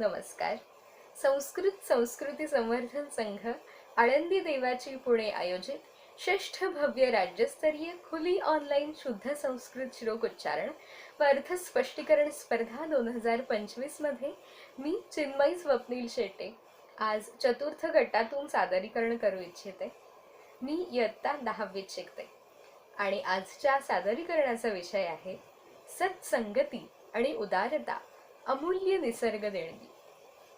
नमस्कार. संस्कृत संस्कृती संवर्धन संघ आळंदी देवाची पुणे आयोजित षष्ठ भव्य राज्यस्तरीय खुली ऑनलाईन शुद्ध संस्कृत श्लोक उच्चारण व अर्थ स्पष्टीकरण स्पर्धा दोन हजार पंचवीसमध्ये मी चिन्मयी स्वप्नील शेटे आज चतुर्थ गटातून सादरीकरण करू इच्छिते. मी इयत्ता दहावीत शिकते. आणि आजच्या सादरीकरणाचा विषय आहे सत्संगती आणि उदारता. अमूल्य निसर्ग देणगी.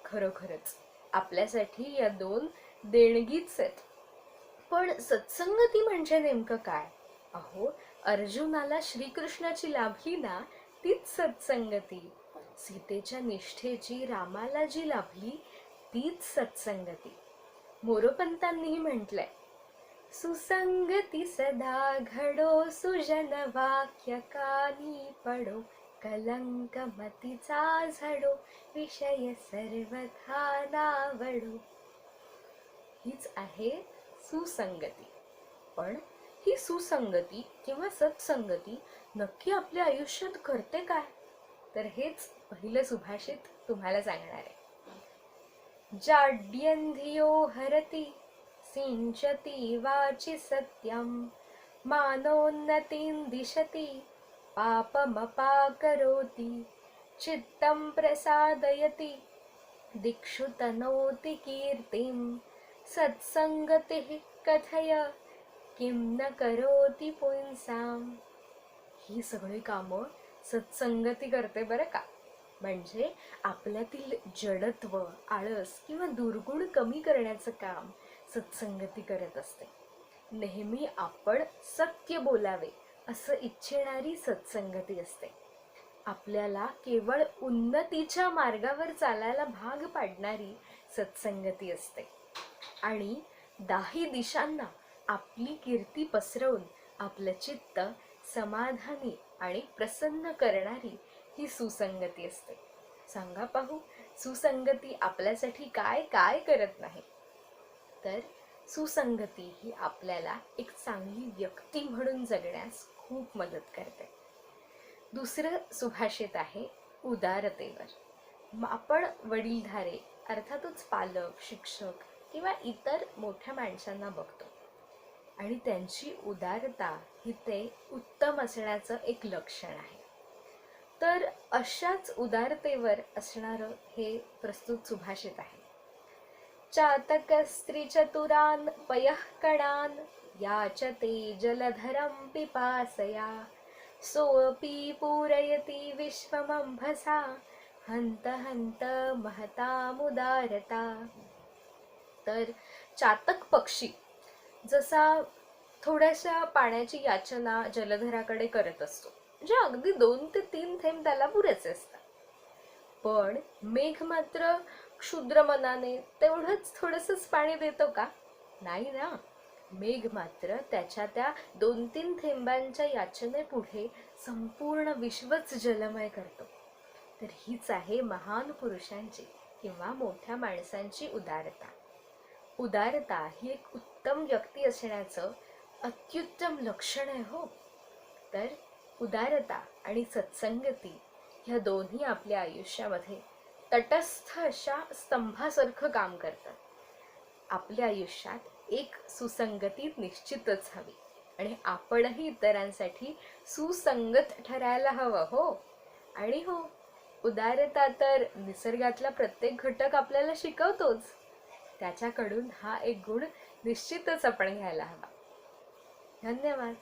खरोखरच आपल्यासाठी या दोन देणगीच आहेत. पण सत्संगती म्हणजे नेमकं काय? अहो अर्जुनाला श्रीकृष्णाची लाभली ना तीच सत्संगती. सीतेच्या निष्ठेची रामाला जी लाभली तीच सत्संगती. मोरोपंतांनीही म्हटलंय सुसंगती सदा घडो सुजन वाक्य कानी पडो कलंक मतीचा झडो विषय सर्वथा नावडो. हीच आहे सुसंगती. पण ही सुसंगती किंवा सत्संगती नक्की आपल्या आयुष्यात करते काय? तर हेच पहिलं सुभाषित तुम्हाला सांगणार आहे. जाड्यंधियो हरती सिंचती वाचि सत्यम मानोन्नतीं दिशती पापमपाकरोति चित्तं प्रसादयति दिक्षु तनोति कीर्तिं सत्सङ्गतिः कथय किं न करोति पुंसाम् ही सगळी कामं सत्संगती करते बरं का? म्हणजे आपल्यातील जडत्व आळस किंवा दुर्गुण कमी करण्याचं काम सत्संगती करत असते. नेहमी आपण सत्य बोलावे असं इच्छिणारी सत्संगती असते. आपल्याला केवळ उन्नतीच्या मार्गावर चालायला भाग पाडणारी सत्संगती असते. आणि दाही दिशांना आपली कीर्ती पसरवून आपलं चित्त समाधानी आणि प्रसन्न करणारी ही सुसंगती असते. सांगा पाहू सुसंगती आपल्यासाठी काय काय करत नाही? तर सुसंगती ही आपल्याला एक चांगली व्यक्ती म्हणून जगण्यास खूप मदत करते. दुसरं सुभाषित आहे उदारतेवर. आपण वडीलधारे अर्थातच पालक शिक्षक किंवा इतर मोठ्या माणसांना बघतो. आणि त्यांची उदारता ही ते उत्तम असण्याचं एक लक्षण आहे. तर अशाच उदारतेवर असणारं हे प्रस्तुत सुभाषित आहे. चातक स्त्रीचतुरान पयः कणान याचते जलधरं पिपासया। सोऽपि पूरयति विश्वमंभसा हन्त हन्त महतामुदारता। तर चातक पक्षी जसा थोड्याशा पाण्याची याचना जलधराकडे करत असतो म्हणजे अगदी दोन ते तीन थेंब त्याला पुरेचे असतात. पण मेघ मात्र क्षुद्र मनाने तेवढंच थोडंसंच पाणी देतो का? नाही ना. मेघ मात्र त्याच्या त्या दोन तीन थेंबांच्या याचनेपुढे संपूर्ण विश्वच जलमय करतो. तर हीच आहे महान पुरुषांची किंवा मोठ्या माणसांची उदारता. उदारता ही एक उत्तम व्यक्ती असण्याचं अत्युत्तम लक्षण आहे हो. तर उदारता आणि सत्संगती ह्या दोन्ही आपल्या आयुष्यामध्ये तटस्थ अशा स्तंभासारखं काम करतात. आपल्या आयुष्यात एक सुसंगती निश्चितच हवी. आणि आपणही इतरांसाठी सुसंगत ठरायला हवं हो? आणि हो उदारता तर निसर्गातला प्रत्येक घटक आपल्याला शिकवतोच. त्याच्याकडून हा एक गुण निश्चितच आपण घ्यायला हवा. धन्यवाद.